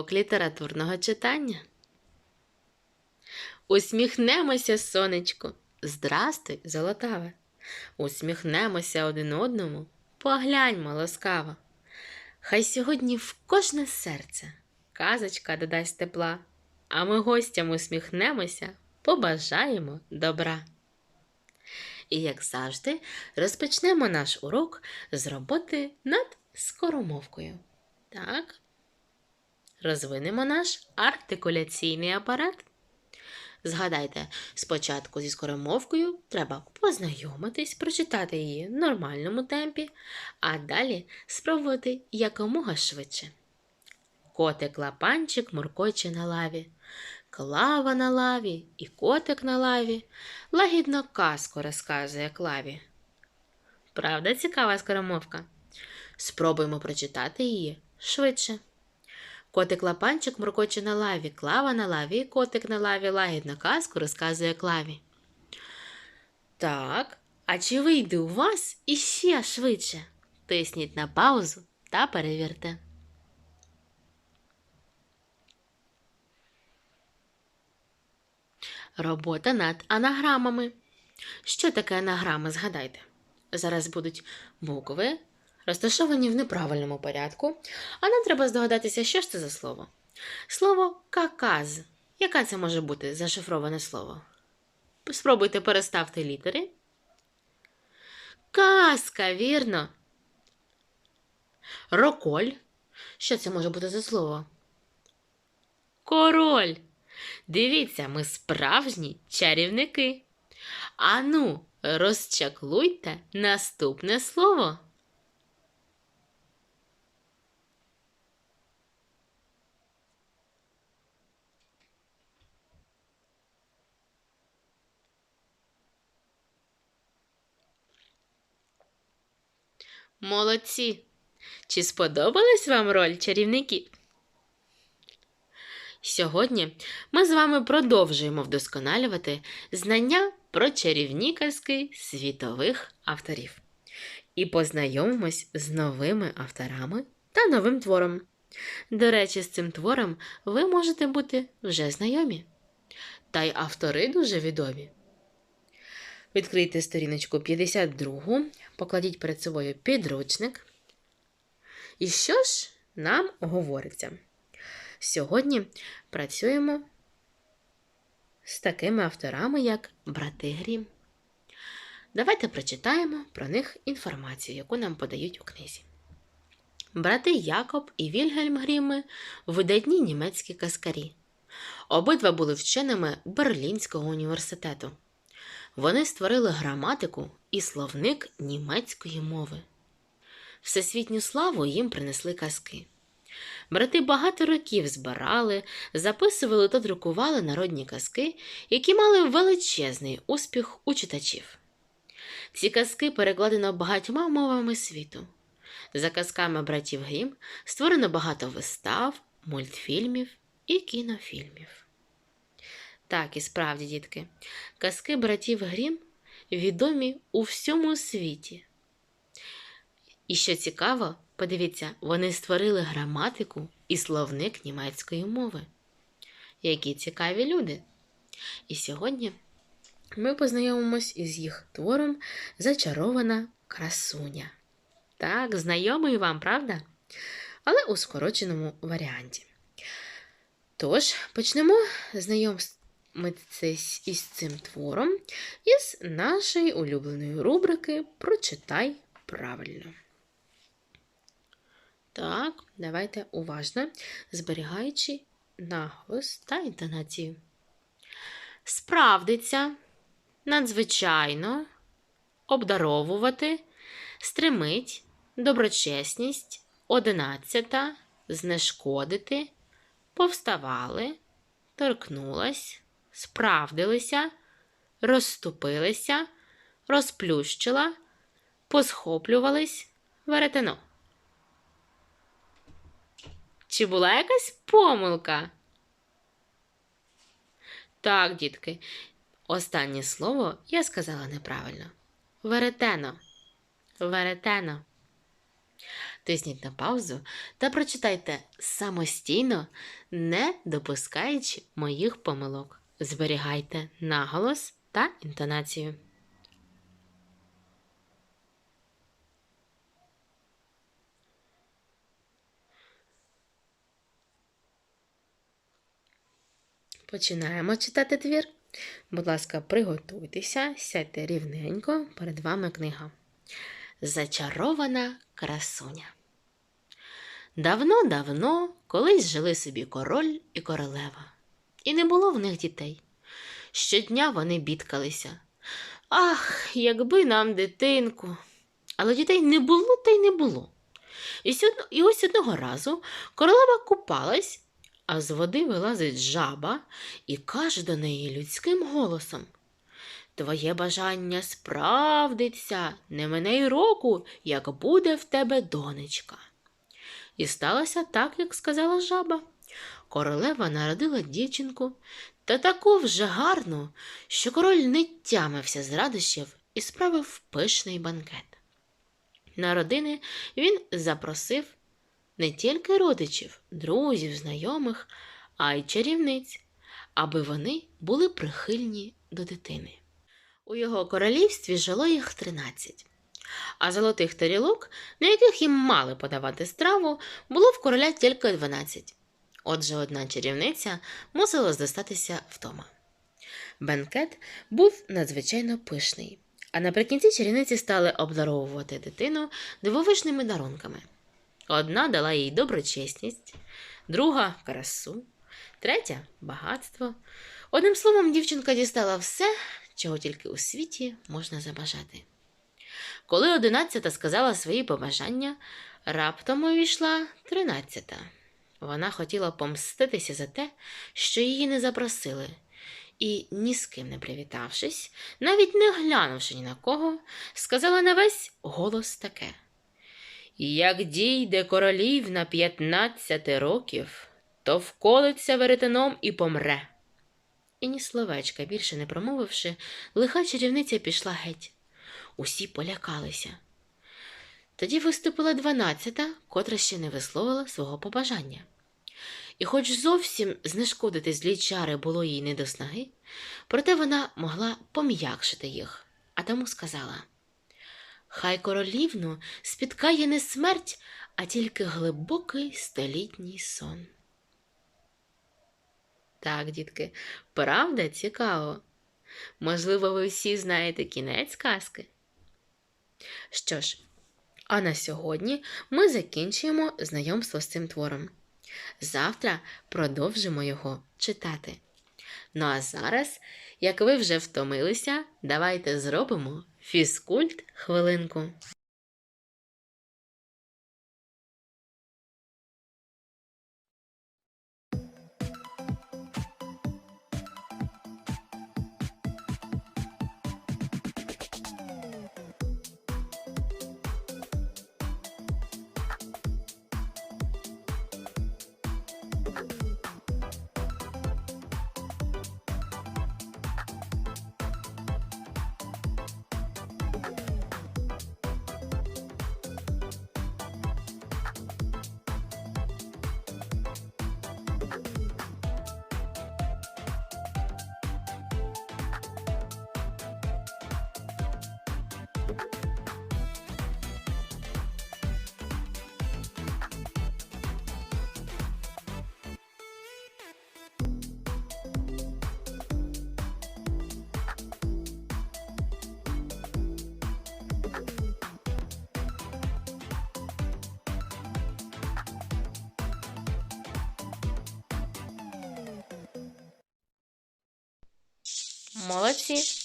урок літературного читання. Усміхнемося, сонечко. Здрастуй, золотаве. Усміхнемося один одному, погляньмо ласкаво. Хай сьогодні в кожне серце казочка додасть тепла, а ми гостям усміхнемося, побажаємо добра. І, як завжди, розпочнемо наш урок з роботи над скоромовкою. Так, розвинемо наш артикуляційний апарат. Згадайте, спочатку зі скоромовкою треба познайомитись, прочитати її в нормальному темпі, а далі спробувати якомога швидше. Котик лапанчик муркоче на лаві, клава на лаві і котик на лаві, лагідно казку розказує клаві. Правда, цікава скоромовка? Спробуємо прочитати її швидше. Котик лапанчик муркоче на лаві, клава на лаві, і котик на лаві лагідно казку розказує клаві. Так, а чи вийде у вас іще швидше? Тисніть на паузу та перевірте. Робота над анаграмами. Що таке анаграми, згадайте? Зараз будуть букви, розташовані в неправильному порядку, а нам треба здогадатися, що ж це за слово. Слово каказ. Яке це може бути зашифроване слово? Спробуйте переставити літери. Казка, вірно. Роколь. Що це може бути за слово? Король. Дивіться, ми справжні чарівники. Ану, розчаклуйте наступне слово. Молодці! Чи сподобалась вам роль чарівників? Сьогодні ми з вами продовжуємо вдосконалювати знання про чарівні казки світових авторів і познайомимось з новими авторами та новим твором. До речі, з цим твором ви можете бути вже знайомі. Та й автори дуже відомі. Відкрийте сторіночку 52, покладіть перед собою підручник. І що ж нам говориться? Сьогодні працюємо з такими авторами, як Брати Грім. Давайте прочитаємо про них інформацію, яку нам подають у книзі. Брати Якоб і Вільгельм Гріми видатні німецькі казкарі. Обидва були вченими Берлінського університету. Вони створили граматику і словник німецької мови. Всесвітню славу їм принесли казки. Брати багато років збирали, записували та друкували народні казки, які мали величезний успіх у читачів. Ці казки перекладено багатьма мовами світу. За казками братів Грім створено багато вистав, мультфільмів і кінофільмів. Так, і справді, дітки, казки братів Грім відомі у всьому світі. І що цікаво, подивіться, вони створили граматику і словник німецької мови. Які цікаві люди! І сьогодні ми познайомимось із їх твором Зачарована красуня. Так, знайомий вам, правда? Але у скороченому варіанті. Тож, почнемо знайомитися із цим твором із нашої улюбленої рубрики Прочитай правильно. Так, давайте уважно, зберігаючи наголос та інтонацію. Справдиться, надзвичайно, обдаровувати, стримить, доброчесність, одинадцята, знешкодити, повставали, торкнулась, справдилися, розступилися, розплющила, посхоплювались, веретено. Чи була якась помилка? Так, дітки, останнє слово я сказала неправильно. Веретено. Веретено. тисніть на паузу та прочитайте самостійно, не допускаючи моїх помилок. Зберігайте наголос та інтонацію. Починаємо читати твір. Будь ласка, приготуйтеся, сядьте рівненько, перед вами книга. Зачарована красуня. Давно-давно колись жили собі король і королева, і не було в них дітей. Щодня вони бідкалися. Ах, якби нам дитинку. Але дітей не було та й не було. І, ось одного разу королева купалась, а з води вилазить жаба і каже до неї людським голосом: Твоє бажання справдиться, не мине й року, як буде в тебе донечка. І сталося так, як сказала жаба. Королева народила дівчинку та таку вже гарну, що король не тямився з радощів і справив пишний банкет. На родини він запросив не тільки родичів, друзів, знайомих, а й чарівниць, аби вони були прихильні до дитини. У його королівстві жило їх тринадцять, а золотих тарілок, на яких їм мали подавати страву, було в короля тільки дванадцять. Отже, одна чарівниця мусила здостатися вдома. Бенкет був надзвичайно пишний, а наприкінці чарівниці стали обдаровувати дитину дивовижними дарунками. Одна дала їй доброчесність, друга красу, третя багатство. Одним словом, дівчинка дістала все, чого тільки у світі можна забажати. Коли одинадцята сказала свої побажання, раптом увійшла тринадцята. Вона хотіла помститися за те, що її не запросили, і, ні з ким не привітавшись, навіть не глянувши ні на кого, сказала на весь голос таке. Як дійде королів на п'ятнадцяти років, то вколиться веретеном і помре. І ні словечка більше не промовивши, лиха чарівниця пішла геть. Усі полякалися. Тоді виступила дванадцята, котра ще не висловила свого побажання. І хоч зовсім знешкодити злі чари було їй не до снаги, проте вона могла пом'якшити їх, а тому сказала Хай королівну спіткає не смерть, а тільки глибокий столітній сон. Так, дітки, правда цікаво. Можливо, ви всі знаєте кінець казки? Що ж, а на сьогодні ми закінчуємо знайомство з цим твором. Завтра продовжимо його читати. Ну а зараз, як ви вже втомилися, давайте зробимо фізкульт хвилинку. Молодці!